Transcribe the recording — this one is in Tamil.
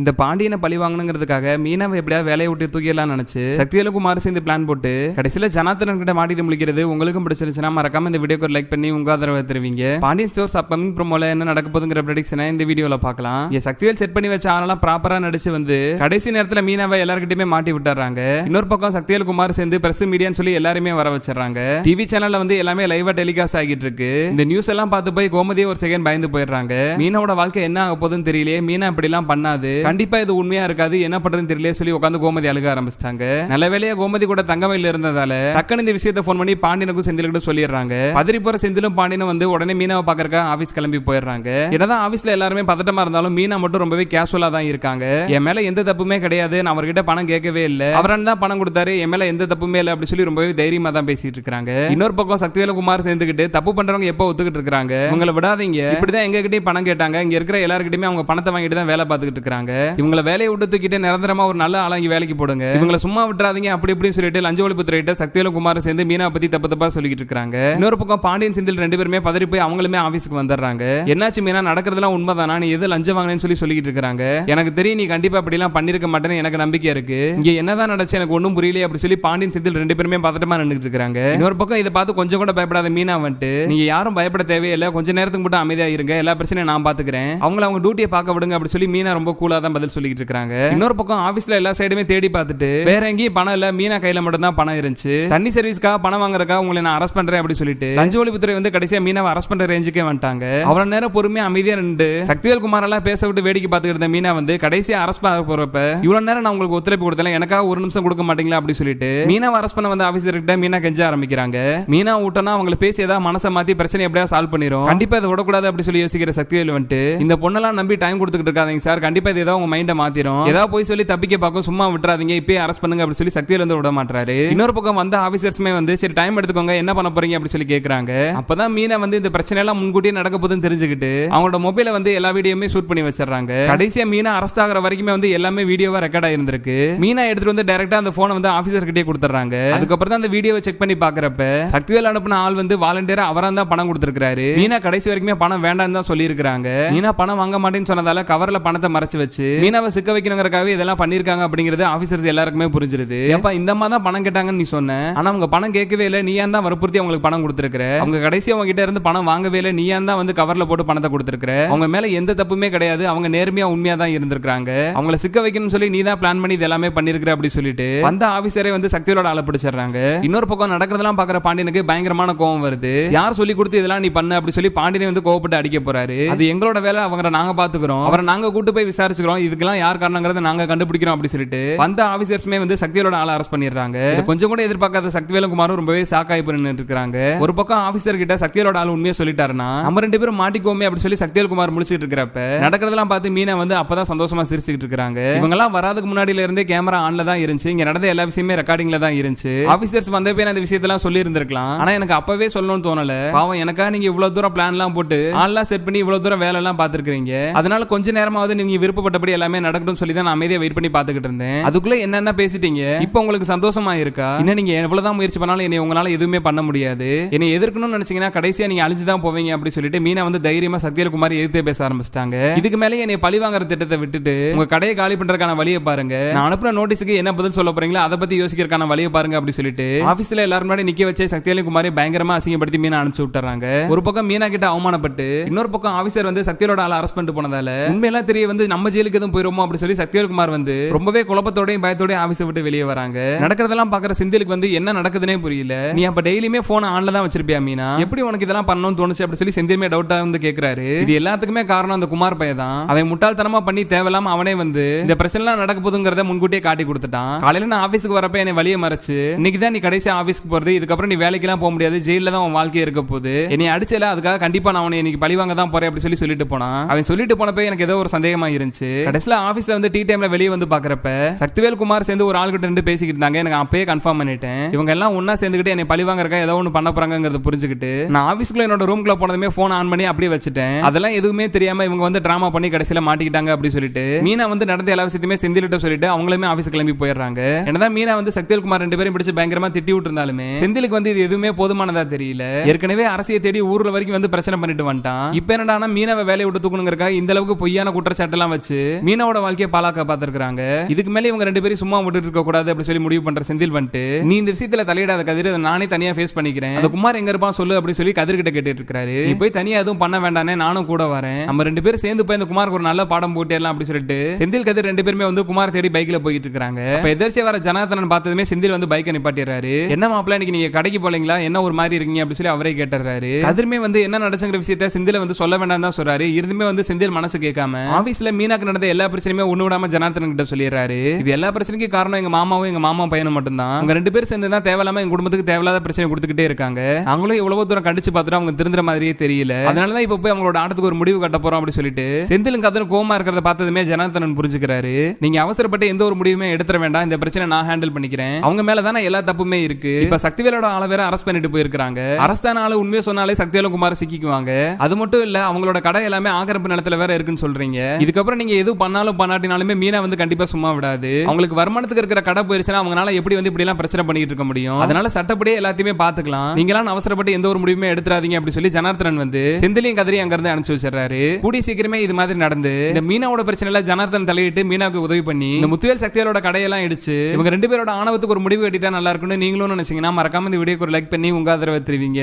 இந்த பாண்டியனை பழி வாங்கணுங்கிறதுக்காக மீனவை எப்படியாவது வேலையை விட்டு தூக்கிடலாம் நினைச்சு சக்திவேலுக்குமார் சேர்ந்து பிளான் போட்டு கடைசியில ஜனார்த்தனன் கிட்ட மாட்டிட்டு முழிக்கிறது உங்களுக்கும் பிடிச்சிருச்சுன்னா மறக்காம இந்த வீடியோக்கு ஒரு லைக் பண்ணி உங்க ஆதரவை தருவீங்க. பாண்டியன் ஸ்டோர்ஸ் அப்கமிங் ப்ரோமோல என்ன நடக்க போதுங்கிற ப்ரெடிக்ஷனை இந்த வீடியோல பார்க்கலாம். என் சக்திவேல் செட் பண்ணி வச்ச ஆளெல்லாம் ப்ராப்பரா நடிச்சு வந்து கடைசி நேரத்துல மீனவை எல்லாருக்கிட்டயுமே மாட்டி விட்டுறாங்க. இன்னொரு பக்கம் சக்திவேல் குமார் சேர்ந்து பிரஸ் மீடியான்னு சொல்லி எல்லாருமே வர வச்சிடறாங்க. டிவி சேனல்ல வந்து எல்லாமே லைவா டெலிகாஸ்ட் ஆகிட்டு இருக்கு. இந்த நியூஸ் எல்லாம் பார்த்து போய் கோமதியே ஒரு செகண்ட் பயந்து போயிடுறாங்க. மீனாவோட வாழ்க்கை என்ன ஆக போகுதுன்னு தெரியலையே மீனா இப்படி எல்லாம் பண்ணாது. கண்டிப்பா இது உண்மையா இருக்காது. என்ன பண்றதுன்னு தெரியல சொல்லி உட்காந்து கோமதி அழுக ஆரம்பிச்சிட்டாங்க. நல்ல வேலையா கோமதி கூட தங்கமையில் இருந்ததால டக்குனு இந்த விஷயத்தை ஃபோன் பண்ணி பாண்டியனுக்கும் செந்திலுக்கும் சொல்லிடுறாங்க. பதறி போற செந்திலும் பாண்டியனும் வந்து உடனே மீனாவை பாக்கறக்க ஆபீஸ் கிளம்பி போயிடுறாங்க. என்னதான் ஆபீஸ்ல எல்லாருமே பதட்டமா இருந்தாலும் மீனா மட்டும் ரொம்பவே கேஷுவலா தான் இருக்காங்க. என் மேல எந்த தப்புமே கிடையாது. நான் அவர்கிட்ட பணம் கேட்கவே இல்ல. அவரான் தான் பணம் கொடுத்தாரு. என் மேல எந்த தப்புமே இல்ல அப்படி சொல்லி ரொம்பவே தைரியமா தான் பேசிட்டு இருக்காங்க. இன்னொரு பக்கம் சக்திவேல குமார் சேர்ந்துக்கிட்டு தப்பு பண்றவங்க எப்போ ஒத்துக்கிட்டு இருக்காங்க? உங்களை விடாதீங்க. இப்படிதான் எங்ககிட்டயும் பணம் கேட்டாங்க. இங்க இருக்கிற எல்லாருக்கிட்டயுமே அவங்க பணத்தை வாங்கிட்டு தான் வேலை பார்த்துக்கிட்டு இருக்காங்க. இவங்களை வேலையை விட்டு தூக்கிட்டு நிரந்தரமா ஒரு நல்ல ஆளாங்கி வேலைக்கு போடுங்க. இவங்களை சும்மா விட்டுறாதீங்க அப்படி இப்படின்னு சொல்லிட்டு லஞ்ச ஒழிப்பு ஒழிப்புத்துறையிட்ட சக்திவேல குமார் சேர்ந்து மீனா பத்தி தப்பு தப்பா சொல்லிட்டு இருக்காங்க. இன்னொரு பக்கம் பாண்டியன் செந்தில் ரெண்டு பேருமே பதறி போய் அவங்களுமே ஆபீஸ்க்கு வந்துடுறாங்க. என்னாச்சு மீனா? நடக்கிறதுலாம் உண்மைதானா? நீ எது லஞ்சம் வாங்கினேன்னு சொல்லி சொல்லிட்டு இருக்காங்க. எனக்கு தெரியும் நீ கண்டிப்பா அப்படி எல்லாம் பண்ணிருக்க மாட்டேன்னு எனக்கு நம்பிக்கை இருக்கு. இங்க என்னதான் நடச்சு எனக்கு ஒண்ணும் புரியலையே அப்படி சொல்லி பாண்டியன் செந்தில் ரெண்டு பேருமே பதட்டமா நின்றுட்டு இருக்காங்க. இன்னொரு பக்கம் இதை பார்த்து கொஞ்சம் கூட பயப்படாத மீனா வந்துட்டு நீங்க யாரும் பயப்பட தேவையில்லை. கொஞ்ச நேரத்துக்கு மட்டும் அமைதியா இருங்க. எல்லா பிரச்சனையும் நான் பாத்துக்கிறேன் அவங்கள அவங்க டியூட்டியை பார்க்க விடுங்க அப்படி சொல்லி மீனா ரொம்ப கூலா தான் பதில் சொல்லிட்டு இருக்காங்க இன்னொரு பக்கம் ஆபீஸ்ல எல்லா சைடுமே தேடி பார்த்துட்டு வேற எங்கேயும் பணம் இல்ல மீனா கையில மட்டும் தான் பணம் இருந்துச்சு. தண்ணி சர்வீஸ்க்காக பணம் வாங்குறக்கா உங்களை நான் அரெஸ்ட் பண்றேன் அப்படி சொல்லிட்டு லஞ்ச ஒழிப்புத்துறை வந்து கடைசியா மீனாவை அரெஸ்ட் பண்ற ரேஞ்சுக்கே வந்துட்டாங்க. அவ்வளவு நேரம் பொறுமையா அமைதியா நின்று சக்திவேல் குமார் எல்லாம் பேச விட்டு வேடிக்கை பார்த்துக்கிட்டு இருந்த மீனா வந்து கடைசியா அரெஸ்ட் பண்ண போறப்ப இவ்வளவு நேரம் நான் உங்களுக்கு ஒத்துழைப்பு கொடுத்தல எனக்காக ஒரு நிமிஷம் கொடுக்க மாட்டீங்களா அப்படி சொல்லிட்டு மீனாவை அரெஸ்ட் பண்ண வந்த ஆஃபீஸர்கிட்ட மீனா கெஞ்ச ஆரம்பிக்கிறாங்க. மீனா விட்டோம்னா அவங்களை பேசி ஏதாவது மனசை மாத்தி பிரச்சனை எப்படியா சால்வ் பண்ணிரும். கண்டிப்பா இதை விடக்கூடாது அப்படி சொல்லி யோசிக்கிற சக்திவேல் வந்துட்டு இந்த பொண்ணெல்லாம் நம்பி டைம் கொடுத்துக்கிட்டு இருக்காதீங்க சார். கண்டிப்பா இது ஏதாவது உங்க மைண்டை மாத்திரும். ஏதாவது போய் சொல்லி தப்பிக்க பார்க்கும் சும்மா விட்டுறாதீங்க இப்பயே அரெஸ்ட் பண்ணுங்க அப்படி சொல்லி சக்திவேல் வந்து விட மாட்டாரு இன்னொரு பக்கம் வந்த ஆபீசர்ஸ்மே வந்து சரி டைம் எடுத்துக்கோங்க என்ன பண்ண போறீங்க அப்படி சொல்லி கேக்குறாங்க. அப்பதான் மீனா வந்து இந்த பிரச்சனை எல்லாம் முன்கூட்டியே நடக்க போகுதுன்னு தெரிஞ்சுக்கிட்டு அவங்களோட மொபைல வந்து எல்லா வீடியோமே ஷூட் பண்ணி வச்சிடறாங்க. கடைசியா மீனா அரெஸ்ட் ஆகிற வரைக்குமே வந்து எல்லாமே வீடியோவா ரெக்கார்ட் ஆயிருந்திருக்கு. மீனா எடுத்துட்டு வந்து டைரக்டா அந்த போனை வந்து ஆபீசர் கிட்டே கொடுத்துறாங்க அதுக்கப்புறம் தான் அந்த வீடியோவை செக் பண்ணி பாக்குறப்ப சக்திவேல் அனுப்பின ஆள் வந்து வாலண்டியரா அவரா தான் பணம் கொடுத்திருக்காரு மீனா கடைசி வரைக்குமே பணம் வேண்டாம்னு தான் சொல்லியிருக்காங்க மீனா பணம் வாங்க மாட்டேன்னு சொன்னதால கவர்ல பணத்தை மறைச்சு வச்சு மீனாவை சிக்க வைக்கணுங்கிறக்காகவே இதெல்லாம் பண்ணிருக்காங்க அப்படிங்கிறது ஆபீசர்ஸ் எல்லாருக்குமே புரிஞ்சிருது. இந்த மாதிரி தான் பணம் கேட்டாங்கன்னு நீ சொன்ன. ஆனா அவங்க பணம் கேட்கவே இல்லை. நீ ஏன் தான் வற்புறுத்தி அவங்களுக்கு பணம் கொடுத்துருக்க அவங்க கடைசி அவங்க கிட்ட இருந்து பணம் வாங்கவே இல்லை. நீ ஏன் தான் வந்து கவர்ல போட்டு பணத்தை கொடுத்துருக்க அவங்க மேல எந்த தப்புமே கிடையாது. அவங்க நேர்மையா உண்மையா தான் இருந்திருக்காங்க அவங்கள சிக்க வைக்கணும்னு சொல்லி நீ தான் பிளான் பண்ணி இது எல்லாமே பண்ணிருக்கிற அப்படி சொல்லிட்டு வந்த ஆபீசரே வந்து சக்தியோட ஆளை பிடிச்சிடுறாங்க. இன்னொரு பக்கம் நடக்கிறதெல்லாம் பாக்குற பாண்டியனுக்கு பயங்கரமான கோவம் வருது. யார் சொல்லி கொடுத்து இதெல்லாம் நீ பண்ண அப்படி சொல்லி பாண்டியனை வந்து கோவப்பட்டு அடிக்க போறாரு. அது எங்களோட வேலை அவங்க நாங்க பாத்துக்கிறோம் அவரை நாங்க கூட்டு போய் விசாரிச்சுக்கிறோம். இதுக்கெல்லாம் யார் காரணங்கிறத நாங்க கண்டுபிடிக்கிறோம் அப்படி சொல்லிட்டு வந்த ஆபீசர்ஸ்மே வந்து சக்தியோட ஆளை அரெஸ்ட் பண்ணிடுறாங்க. கொஞ்சம் கூட எதிர்பார்க்காத சக்திவேலும் குமாரும் ரொம்பவே ஷாக்காய் பண்ணி இருக்காங்க. ஒரு பக்கம் ஆபீசர் கிட்ட சக்தியோட ஆள் உண்மையை சொல்லிட்டாருன்னா நம்ம ரெண்டு பேரும் மாட்டிக்கோமே அப்படி சொல்லி சக்திவேல் குமார் முடிச்சிட்டு இருக்கிறப்ப நடக்கிறதெல்லாம் பார்த்து மீனா வந்து அப்பதான் சந்தோஷமா சிரிச்சுக்கிட்டு இருக்காங்க. இவங்க எல்லாம் வராதுக்கு முன்னாடில இருந்தே கேமரா ஆன்ல தான் இருந்துச்சு. இங்க நடந்த எல்லா விஷயமே ரெக்கார்டிங்ல தான் இருந்துச்சு. ஆபீசர்ஸ் வந்த பேர் அந்த விஷயத்தெல்லாம் சொல்லி இருந்திருக்கலாம் ஆனா எனக்கு அப்பவே சொல்லணும்னு தோணல. பாவம் எனக்கா நீங்க இவ்வளவு தூரம் பிளான் எல்லாம் போட்டு ஆன்லாம் செட் பண்ணி இவ்வளவு தூரம் வேலை எல்லாம் பாத்துருக்கீங்க அதனால கொஞ்ச நேரமாவது நீங்க விருப்பப்பட்ட விருப்பப்பட்டபடி எல்லாமே நடக்கட்டும் சொல்லி தான் நான் அமைதியா வெயிட் பண்ணி பாத்துக்கிட்டு இருந்தேன். அதுக்குள்ள என்னென்ன பேசிட்டீங்க? இப்போ உங்களுக்கு சந்தோஷமா இருக்கா? இன்னும் நீங்க எவ்வளவுதான் முயற்சி பண்ணாலும் என்னை உங்களால எதுவுமே பண்ண முடியாது. என்னை எதிர்க்கணும்னு நினைச்சீங்கன்னா கடைசியா நீங்க அழிஞ்சு தான் போவீங்க அப்படி சொல்லிட்டு மீனா வந்து தைரியமா சத்யல் குமார் எதிர்த்தே பேச ஆரம்பிச்சிட்டாங்க. இதுக்கு மேலே என்னை பழி வாங்குற திட்டத்தை விட்டுட்டு உங்க கடையை காலி பண்றதுக்கான வழியை பாருங்க. நான் அனுப்புற நோட்டீஸுக்கு என்ன பதில் சொல்ல போறீங்களோ அதை பத்தி யோசிக்கிறதுக்கான வழியை பாருங்க அப்படி சொல்லிட்டு ஆபீஸ்ல எல்லாரும் முன்னாடி நிக்க வச்சே சக்திவேலு குமாரி பயங்கரமா அசிங்கப்படுத்தி மீனா அனுப்பிச்சு விட்டுறாங்க. ஒரு பக்கம் மீனா கிட்ட அவமானப்பட்டு இன்னொரு பக்கம் ஆபீசர் வந்து சக்தியோட ஆளை அரெஸ்ட் பண்ணிட்டு போனதால உண்மையெல்லாம் தெரிய வந்து நம்ம ஜெயிலுக்கு எதுவும் போயிருமோ அப்படி சொல்லி சக்திவேல் குமார் வந்து ரொம்பவே குழப்பத்தோடையும் பயத்தோடையும் ஆஃபீஸை விட்டு வெளியே வராங்க. நடக்கிறதெல்லாம் பாக்குற சிந்திலுக்கு வந்து என்ன நடக்குதுன்னே புரியல. நீ அப்ப டெய்லியுமே போன் ஆன்ல தான் வச்சிருப்பியா மீனா? எப்படி உனக்கு இதெல்லாம் பண்ணணும்னு தோணுச்சு அப்படி சொல்லி செந்திலுமே டவுட்டா வந்து கேக்குறாரு. இது எல்லாத்துக்குமே காரணம் அந்த குமார் பையன் தான். அவன் முட்டாள்தனமா பண்ணி தேவையில்லாம அவனே வந்து இந்த பிரச்சனை நடக்க போதுங்கிறத முன்கூட்டியே காட்டி கொடுத்துட்டான். காலையில நான் ஆபீஸ்க்கு வரப்ப என்னை வழியை மறைச்சு இன்னைக்கு தான் நீ கடைசி ஆபீஸ்க்கு போறது இதுக்கப்புறம் நீ வேலைக்கெல்லாம் போக முடியாது ஜெயில தான் உன் வாழ்க்கை இருக்க போகுது. என்னை அடிச்சல அதுக்காக கண்டிப்பா நான் அவனை இன்னைக்கு பழி வாங்க தான் போறேன் அப்படி சொல்லி சொல்லிட்டு போனான். அவன் சொல்லிட்டு போனப்ப எனக்கு ஏதோ ஒரு சந்தேகமா இருந்துச்சு. கடைசியில ஆபீஸ்ல வந்து டீ டைம்ல வெளியே வந்து பாக்குறப்ப சக்திவேல் குமார் சேர்ந்து ஒரு ஆள்கிட்ட இருந்து பேசிக்கிட்டு இருந்தாங்க. எனக்கு அப்பயே கன்ஃபார்ம் பண்ணிட்டேன். இவங்க எல்லாம் ஒன்னா சேர்ந்துக்கிட்டு என்னை பழி வாங்குறக்கா ஏதோ ஒன்று பண்ண போறாங்கிறத புரிஞ்சுக்கிட்டு நான் ஆபீஸ்க்குள்ள என்னோட ரூம்குள்ள போனதுமே போன் ஆன் பண்ணி அப்படியே வச்சுட்டேன். அதெல்லாம் எதுவுமே தெரியாம இவங்க வந்து டிராமா பண்ணி கடைசியில மாட்டிக்கிட்டாங்க அப்படி சொல்லிட்டு மீனா வந்து நடந்த எல்லா விஷயத்தையுமே செந்திலிட்ட சொல்லிட்டு அவங்களுமே ஆபீஸ் கிளம்பி போயிடுறாங்க. என்னதான் மீனா வந்து சக்திவேல் குமார் ரெண்டு பேரும் பிடிச்சு பயங்கரமா திட்டி விட்டுருந்தாலுமே செந்திலுக்கு வந்து இது எதுவுமே போதுமானதா தெரியல. ஏற்கனவே அரசியை தேடி ஊர்ல வரைக்கும் வந்து பிரச்சனை பண்ணிட்டு வந்துட்டான். இப்ப என்னடா மீனாவை வேலையை விட்டு தூக்கணுங்கிறக்காக இந்த அளவுக்கு பொய்யான குற்றச்சாட்டெல்லாம் வச்சு மீனாவோட வாழ்க்கையை பாலாக்க பார்த்திருக்காங்க இதுக்கு மேல இவங்க ரெண்டு பேரும் சும்மா விட்டுட்டு இருக்க கூடாது அப்படி சொல்லி முடிவு பண்ற செந்தில் வந்துட்டு நீ இந்த விஷயத்துல தலையிடாத கதிர் நானே தனியா ஃபேஸ் பண்ணிக்கிறேன். அந்த குமார் எங்க இருப்பான் சொல்லு அப்படி சொல்லி கதிர் கிட்ட கேட்டுட்டு இருக்காரு. நீ போய் தனியா எதுவும் பண்ண வேண்டானே நானும் கூட வரேன். நம்ம ரெண்டு பேரும் சேர்ந்து போய் இந்த குமாருக்கு ஒரு நல்ல பாடம் போட்டேலாம் அப்படி சொல்லிட்டு செந்தில் கதிர் ரெண்டு பேருமே வந்து குமார் தேடி பைக்ல போயிட்டு இருக்காங்க. அப்ப எதிர்ச்சியா வர ஜனாதனன் பார்த்ததுமே செந்தில் வந்து பைக்கை நிப்பாட்டிடுறாரு. என்ன மாப்பிள்ள இன்னைக்கு நீங்க கடைக்கு போலீங்களா? என்ன ஒரு மாதிரி இருக்கீங்க? அப்படி சொல்லி அவரே கேட்டுறாரு கதிர்மே வந்து என்ன நடச்சுங்கிற விஷயத்த செந்தில வந்து சொல்ல வேண்டாம் தான் சொல்றாரு. இருந்துமே வந்து செந்தில் மனசு கேட்காம ஆபீஸ்ல மீனாக்கு நடந்த எல்லா பிரச்சனையுமே ஒண்ணு விடாம ஜனார்த்தனன் கிட்ட சொல்லிடுறாரு. இது எல்லா பிரச்சனைக்கும் காரணம் எங்க மாமாவும் எங்க மாமா பையனும் மட்டும்தான். அவங்க ரெண்டு பேரும் சேர்ந்து தான் தேவையில்லாம எங்க குடும்பத்துக்கு தேவையில்லாத பிரச்சனை கொடுத்துக்கிட்டே இருக்காங்க. அவங்களும் இவ்வளவு தூரம் கண்டிச்சு பார்த்துட்டு அவங்க திருந்துற மாதிரியே தெரியல. அதனாலதான் இப்ப போய் அவங்களோட ஆட்டத்துக்கு ஒரு முடிவு கட்ட போறோம் அப்படின்னு சொல்லிட்டு செந்திலும் கதனும் கோமா இருக்கிறத பார்த்ததுமே ஜனார்த்தனன் புரிஞ்சுக்கிறாரு. நீங்க அவசரப்பட்டு எந்த ஒரு முடிவுமே எடுத்துட வேண்டாம். இந்த பிரச்சனை நான் ஹேண்டில் பண்ணிக்கிறேன். அவங்க மேல தானே எல்லா தப்புமே இருக்கு. இப்ப சக்திவேலோட ஆள வேற அரெஸ்ட் பண்ணிட்டு போயிருக்காங்க அரசான ஆளு உண்மையை சொன்னாலே சக்திவேலும் குமார் சிக்கிக்குவாங்க. அது மட்டும் இல்ல அவங்களோட கடை எல்லாமே ஆக்கிரமிப்பு நிலத்துல வேற இருக்குன்னு சொல்றீங்க. இதுக்கப்புறம் நீங்க எது பண்ணாலும் பண்ணாட்டினாலுமே மீனா வந்து கண்டிப்பா சும்மா விடாது. அவங்களுக்கு வருமானத்துக்கு இருக்கிற கடை போயிருச்சுன்னா அவங்களால எப்படி வந்து இப்படி எல்லாம் பிரச்சனை பண்ணிட்டு இருக்க முடியும்? அதனால சட்டப்படியே எல்லாத்தையுமே பாத்துக்கலாம் நீங்களாம் அவசரப்பட்டு எந்த ஒரு முடிவுமே எடுத்துறாதீங்க அப்படி சொல்லி ஜனார்த்தனன் வந்து செந்திலையும் கதிரையும் அங்க இருந்து அனுப்பிச்சு வச்சிடறாரு. கூடிய சீக்கிரமே இது மாதிரி நடந்து இந்த மீனாவோட பிரச்சனைல ஜனார்த்தன் தலையிட்டு மீனாவுக்கு உதவி பண்ணி இந்த முத்துவேல் சக்தியோட கடையெல்லாம் இடிச்சு இவங்க ரெண்டு பேரோட ஆணவத்துக்கு ஒரு முடிவு கட்டிட்டா நல்லா இருக்கும்னு நீங்களும் நினைச்சீங்கன்னா மறக்காம இந்த வீடியோக்கு ஒரு லைக் பண்ணி உங்க ஆதரவை தெரிவிங்க.